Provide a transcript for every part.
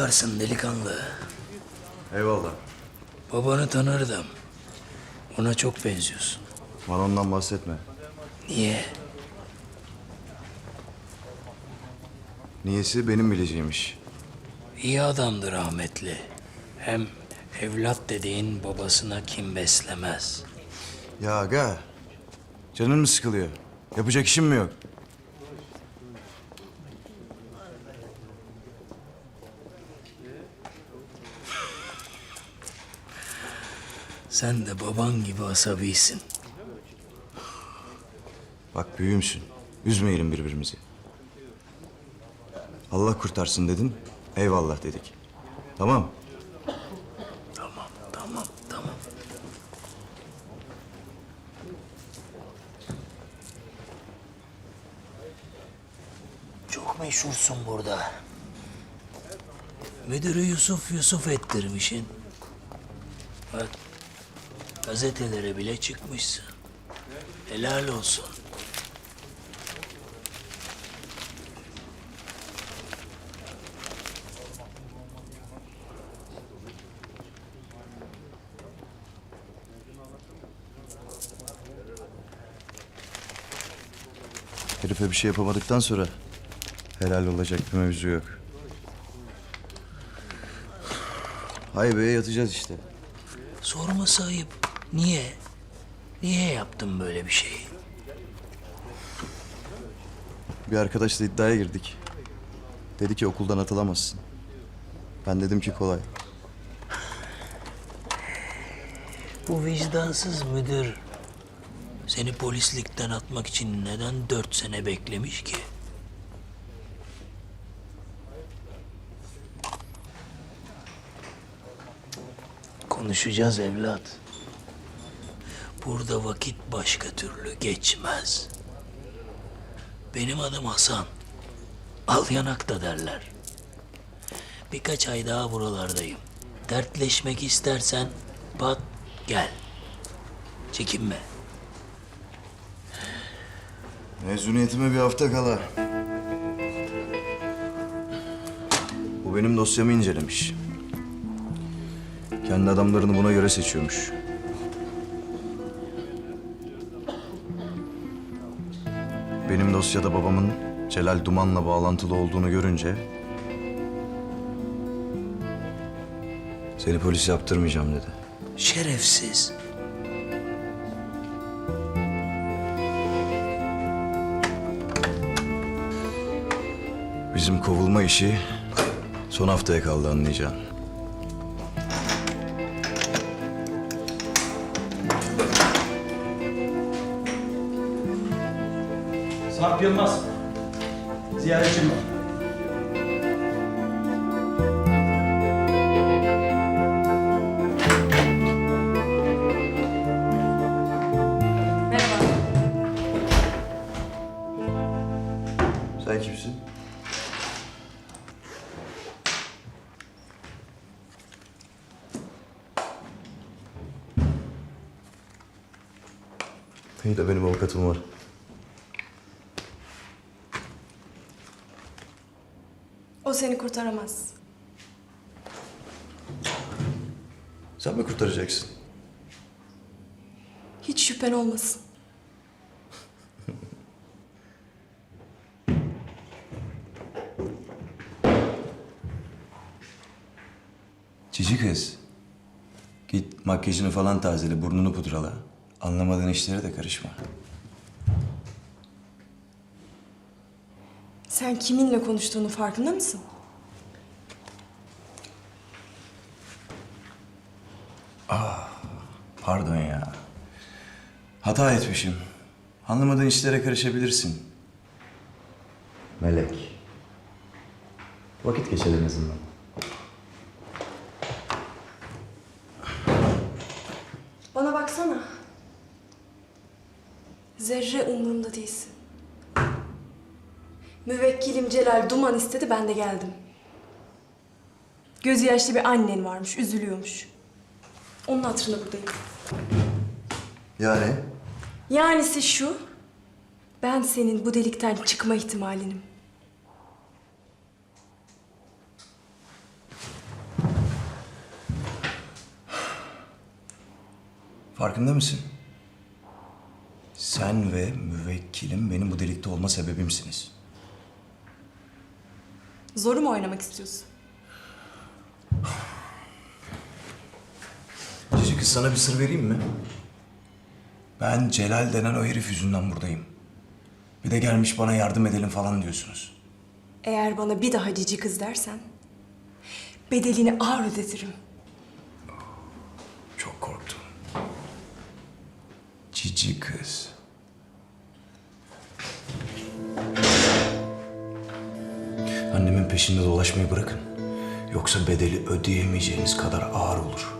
kurtarsın delikanlı. Eyvallah. Babanı tanırdım. Ona çok benziyorsun. Bana ondan bahsetme. Niye? Niyesi benim bileceğim iş. İyi adamdı rahmetli. Hem evlat dediğin babasına kim beslemez. Ya aga. Canın mı sıkılıyor? Yapacak işim mi yok? Sen de baban gibi asabisin. Bak büyüğümsün. Üzmeyelim birbirimizi. Allah kurtarsın dedin. Eyvallah dedik. Tamam. Tamam, tamam, tamam. Çok meşhursun burada. Müdürü Yusuf Yusuf ettirmişin. Bak, gazetelere bile çıkmışsın. Helal olsun. Herife bir şey yapamadıktan sonra helal olacak bir mevzu yok. Haybe'ye yatacağız işte. Sorması ayıp. Niye? Niye yaptın böyle bir şeyi? Bir arkadaşla iddiaya girdik. Dedi ki okuldan atılamazsın. Ben dedim ki kolay. Bu vicdansız müdür seni polislikten atmak için neden dört sene beklemiş ki? Konuşacağız evlat. Burada vakit başka türlü geçmez. Benim adım Hasan. Al yanakta derler. Birkaç ay daha buralardayım. Dertleşmek istersen bat gel. Çekinme. Mezuniyetime bir hafta kala. Bu benim dosyamı incelemiş. Kendi adamlarını buna göre seçiyormuş. Benim dosyada babamın Celal Duman'la bağlantılı olduğunu görünce... ...seni polis yaptırmayacağım dedi. Şerefsiz. Bizim kovulma işi son haftaya kaldı anlayacağın. Sarp Yılmaz. Ziyaretçim var. Merhaba. Sen kimsin? İyi de benim avukatım var. O seni kurtaramaz. Sen mi kurtaracaksın? Hiç şüphen olmasın. Cici kız. Git makyajını falan tazele, burnunu pudrala. Anlamadığın işlere de karışma. Sen kiminle konuştuğunu farkında mısın? Pardon ya. Hata etmişim. Anlamadığın işlere karışabilirsin. Melek. Vakit geçer en azından. Bana baksana. Zerre umurumda değilsin müvekkilim Celal duman istedi ben de geldim. Gözü yaşlı bir annen varmış üzülüyormuş. Onun hatırına buradayım. Yani? Yanisi şu. Ben senin bu delikten çıkma ihtimalinim. Farkında mısın? Sen ve müvekkilim benim bu delikte olma sebebimsiniz. Zoru mu oynamak istiyorsun? Cici kız sana bir sır vereyim mi? Ben Celal denen o herif yüzünden buradayım. Bir de gelmiş bana yardım edelim falan diyorsunuz. Eğer bana bir daha cici kız dersen... ...bedelini ağır ödetirim. Çok korktum. Cici kız. Peşinde dolaşmayı bırakın. Yoksa bedeli ödeyemeyeceğiniz kadar ağır olur.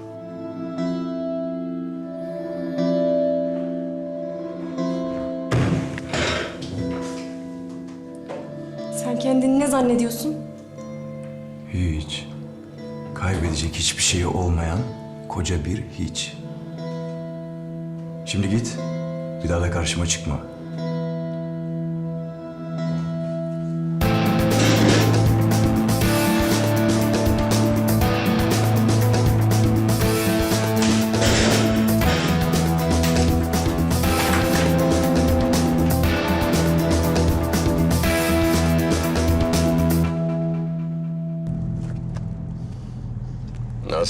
Sen kendini ne zannediyorsun? Hiç. Kaybedecek hiçbir şeyi olmayan koca bir hiç. Şimdi git. Bir daha da karşıma çıkma.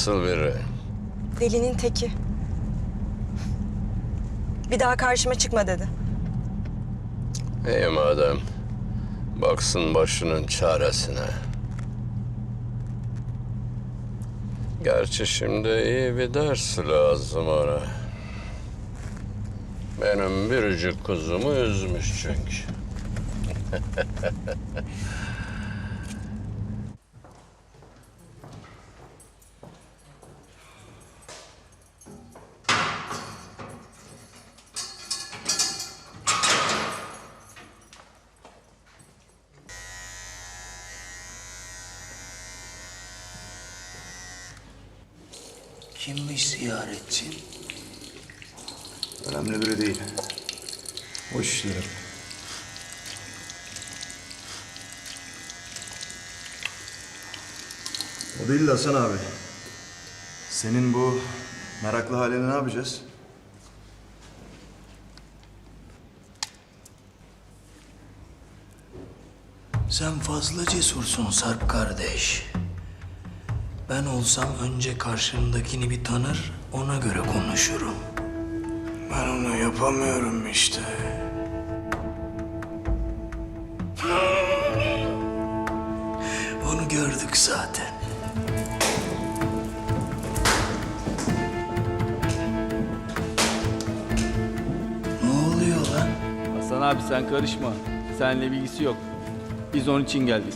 Nasıl biri? Delinin teki. Bir daha karşıma çıkma dedi. İyi madem. Baksın başının çaresine. Gerçi şimdi iyi bir ders lazım ona. Benim biricik kuzumu üzmüş çünkü. O değil de Hasan abi. Senin bu meraklı halini ne yapacağız? Sen fazla cesursun Sarp kardeş. Ben olsam önce karşımdakini bir tanır, ona göre konuşurum. Ben onu yapamıyorum işte. Onu gördük zaten. Abi sen karışma. Seninle bilgisi yok. Biz onun için geldik.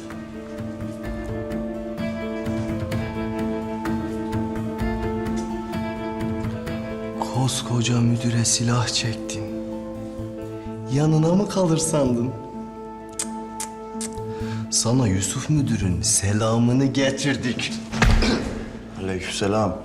Koskoca müdüre silah çektin. Yanına mı kalır sandın? Cık, cık, cık. Sana Yusuf müdürün selamını getirdik. Aleykümselam.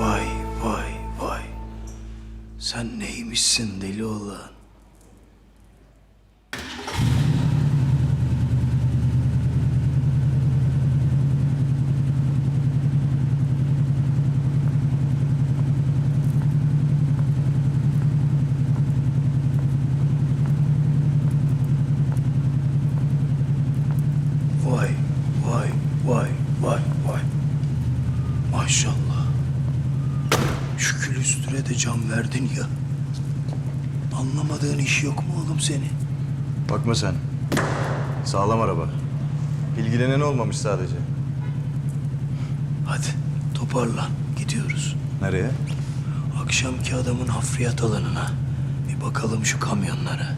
vay vay vay. Sen neymişsin deli olan? Bakma sen. Sağlam araba. İlgilenen olmamış sadece. Hadi toparlan gidiyoruz. Nereye? Akşamki adamın hafriyat alanına. Bir bakalım şu kamyonlara.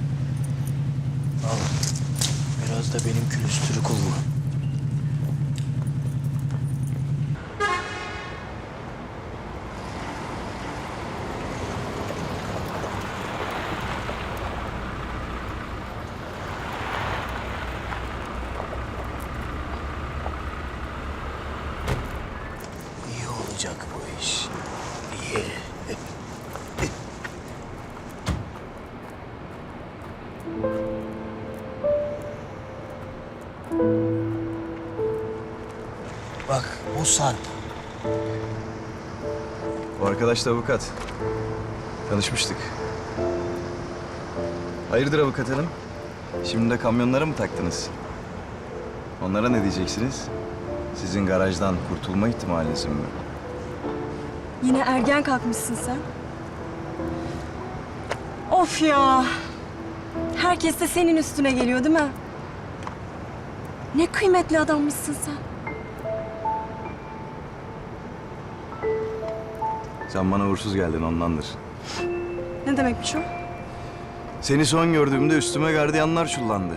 Al. Biraz da benim külüstürü kullan. Arkadaş da avukat. Tanışmıştık. Hayırdır avukat hanım? Şimdi de kamyonlara mı taktınız? Onlara ne diyeceksiniz? Sizin garajdan kurtulma ihtimaliniz mi? Yine ergen kalkmışsın sen. Of ya. Herkes de senin üstüne geliyor değil mi? Ne kıymetli adammışsın sen. Sen bana uğursuz geldin ondandır. Ne demekmiş o? Seni son gördüğümde üstüme gardiyanlar çullandı.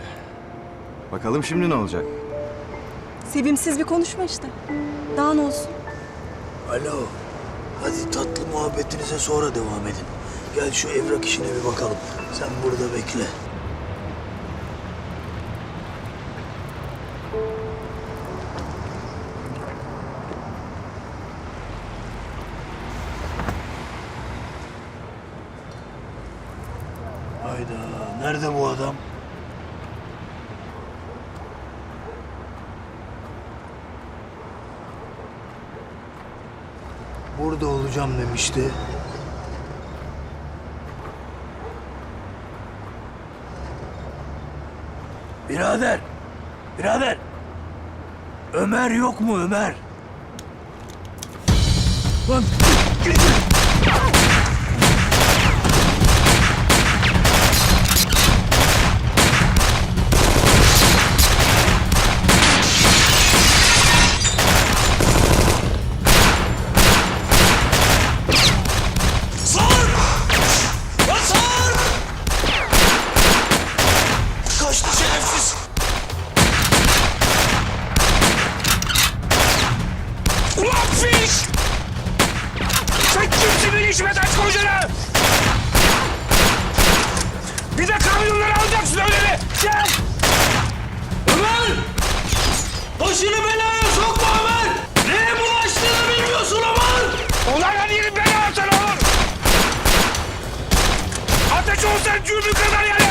Bakalım şimdi ne olacak? Sevimsiz bir konuşma işte. Daha ne olsun? Alo. Hadi tatlı muhabbetinize sonra devam edin. Gel şu evrak işine bir bakalım. Sen burada bekle. Hayda. Nerede bu adam? Burada olacağım demişti. Birader. Birader. Ömer yok mu Ömer? Lan kaçtı şerefsiz. Ulan fiş! Sen kimsin beni işime taş koyacaksın? Bir de kamyonları alacaksın öyle mi? Gel! Ömer! Başını belaya sokma Ömer! Neye bulaştığını bilmiyorsun Ömer! Ulan hadi yürü bela alsana oğlum! Ateş olsan cürbü kadar yer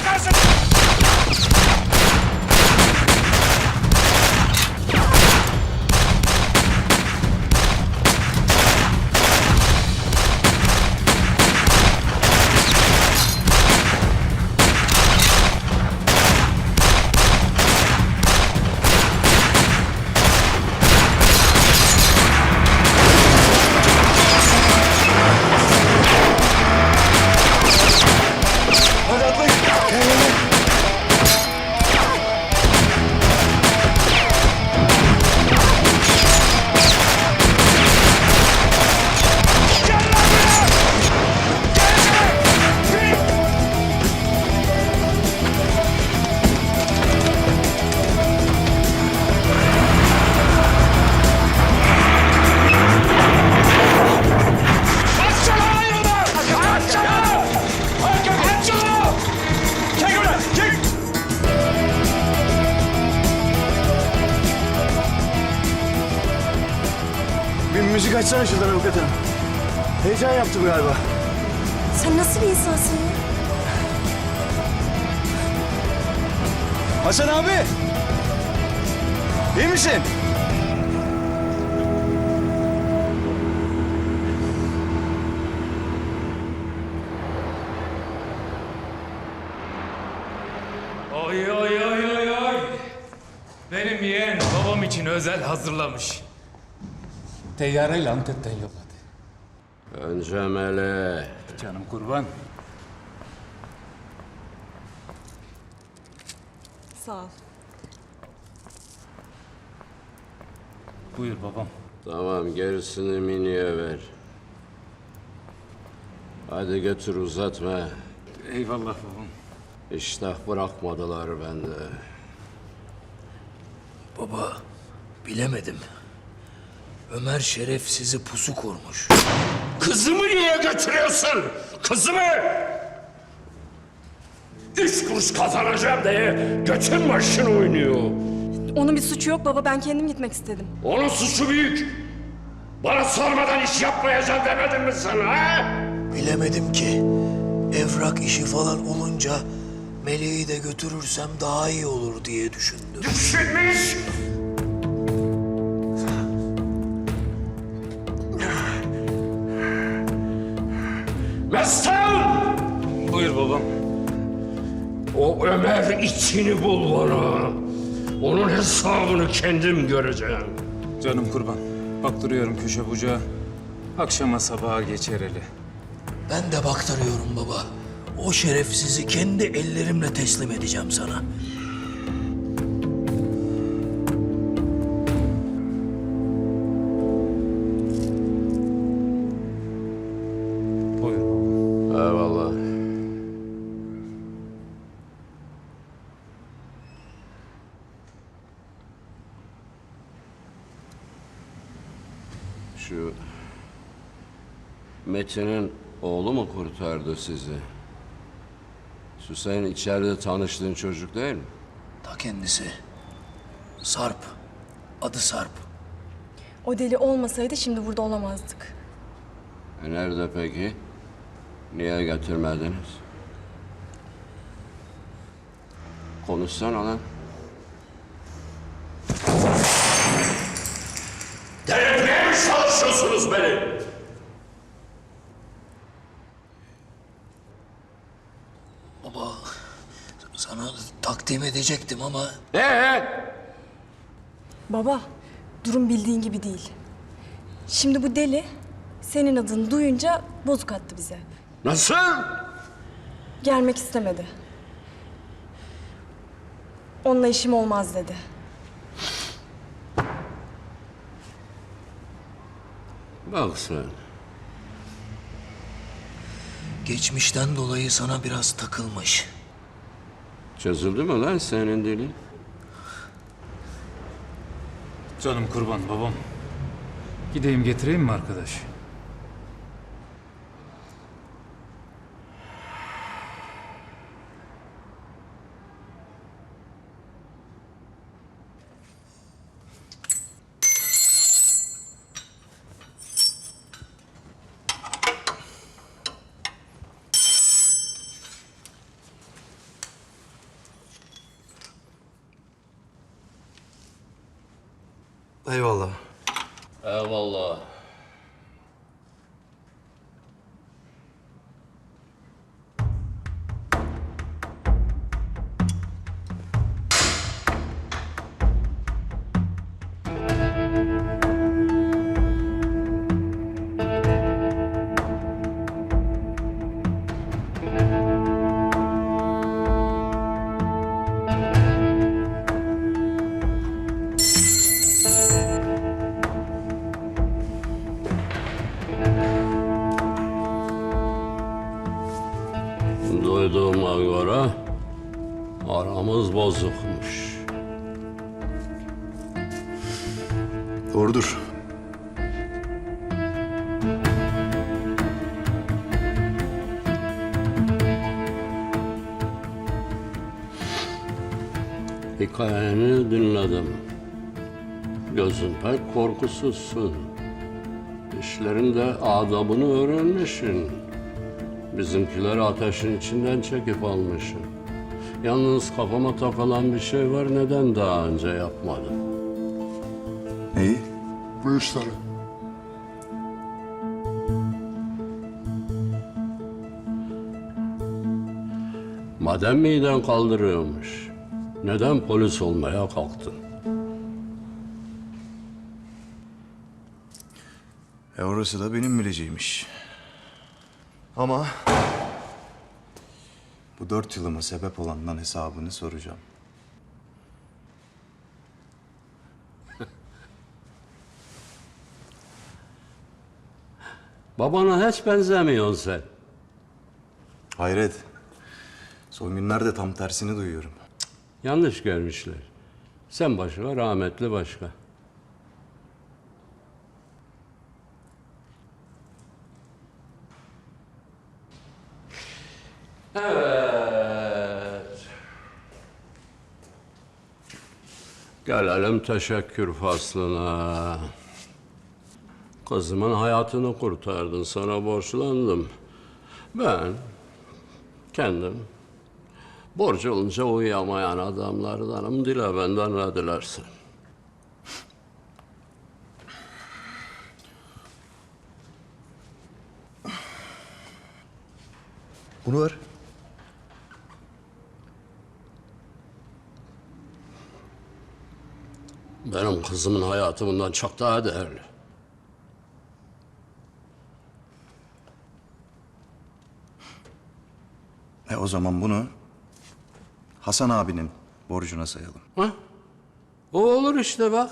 Oy oy oy oy oy! Benim yeğen babam için özel hazırlamış. Teyyareyle Antep'ten yolladı. Önce mele, Canım kurban. Sağ ol. Buyur babam. Tamam gerisini Mini'ye ver. Hadi götür uzatma. Eyvallah babam. İştah bırakmadılar bende. Baba, bilemedim. Ömer Şeref sizi pusu kurmuş. Kızımı niye götürüyorsun? Kızımı! Üç kuruş kazanacağım diye götün başını oynuyor. Onun bir suçu yok baba. Ben kendim gitmek istedim. Onun suçu büyük. Bana sormadan iş yapmayacağım demedim mi sana ha? Bilemedim ki. Evrak işi falan olunca Meleği de götürürsem daha iyi olur diye düşündüm. Düşünmüş. Mestan! Buyur babam. O Ömer içini bul bana. Onun hesabını kendim göreceğim. Canım kurban. Baktırıyorum köşe bucağı. Akşama sabaha geçer eli. Ben de baktırıyorum baba. O şerefsizi kendi ellerimle teslim edeceğim sana. Eyvallah. Şu Metin'in oğlu mu kurtardı sizi? Şu senin içeride tanıştığın çocuk değil mi? Ta kendisi. Sarp. Adı Sarp. O deli olmasaydı şimdi burada olamazdık. E nerede peki? Niye getirmediniz? Konuşsana lan. Delirtmeye mi çalışıyorsunuz beni? Baba sana takdim edecektim ama Ee? Baba, durum bildiğin gibi değil. Şimdi bu deli senin adını duyunca bozuk attı bize. Nasıl? Gelmek istemedi. Onunla işim olmaz dedi. Bak sen. geçmişten dolayı sana biraz takılmış. Çözüldü mü lan senin dilin? Canım kurban babam. Gideyim getireyim mi arkadaş? Hikayeni dinledim. Gözün pek korkusuzsun. İşlerinde adabını öğrenmişsin. Bizimkileri ateşin içinden çekip almışsın. Yalnız kafama takılan bir şey var. Neden daha önce yapmadın? Neyi? Bu işleri. Madem miden kaldırıyormuş. Neden polis olmaya kalktın? E orası da benim bileceğiymiş. Ama bu dört yılıma sebep olandan hesabını soracağım. Babana hiç benzemiyorsun sen. Hayret. Son günlerde tam tersini duyuyorum. Yanlış görmüşler. Sen başka, rahmetli başka. Evet. Gelelim teşekkür faslına. Kızımın hayatını kurtardın, sana borçlandım. Ben kendim Borç olunca uyuyamayan adamlardanım. Dile benden ne dilersin. Bunu ver. Benim kızımın hayatı bundan çok daha değerli. E o zaman bunu Hasan abinin borcuna sayalım. Ha? O olur işte bak.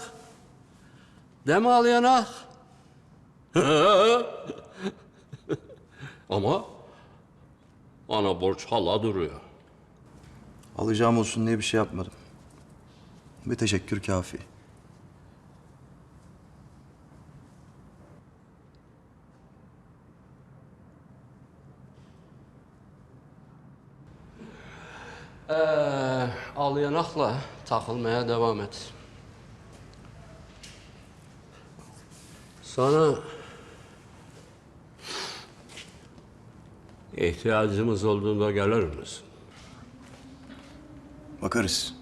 Deme al yanak. Ama ana borç hala duruyor. Alacağım olsun diye bir şey yapmadım. Bir teşekkür kafi. Ee, al yanakla takılmaya devam et. Sana ihtiyacımız olduğunda gelir misin? Bakarız.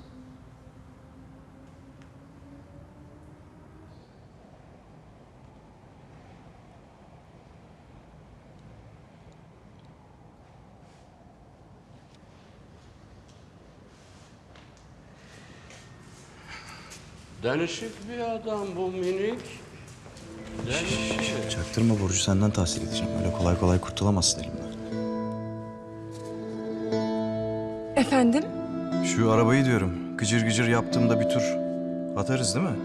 Denişik bir adam bu minik. Denişik. Çaktırma borcu senden tahsil edeceğim. Öyle kolay kolay kurtulamazsın elimden. Efendim? Şu arabayı diyorum. Gıcır gıcır yaptığımda bir tur atarız değil mi?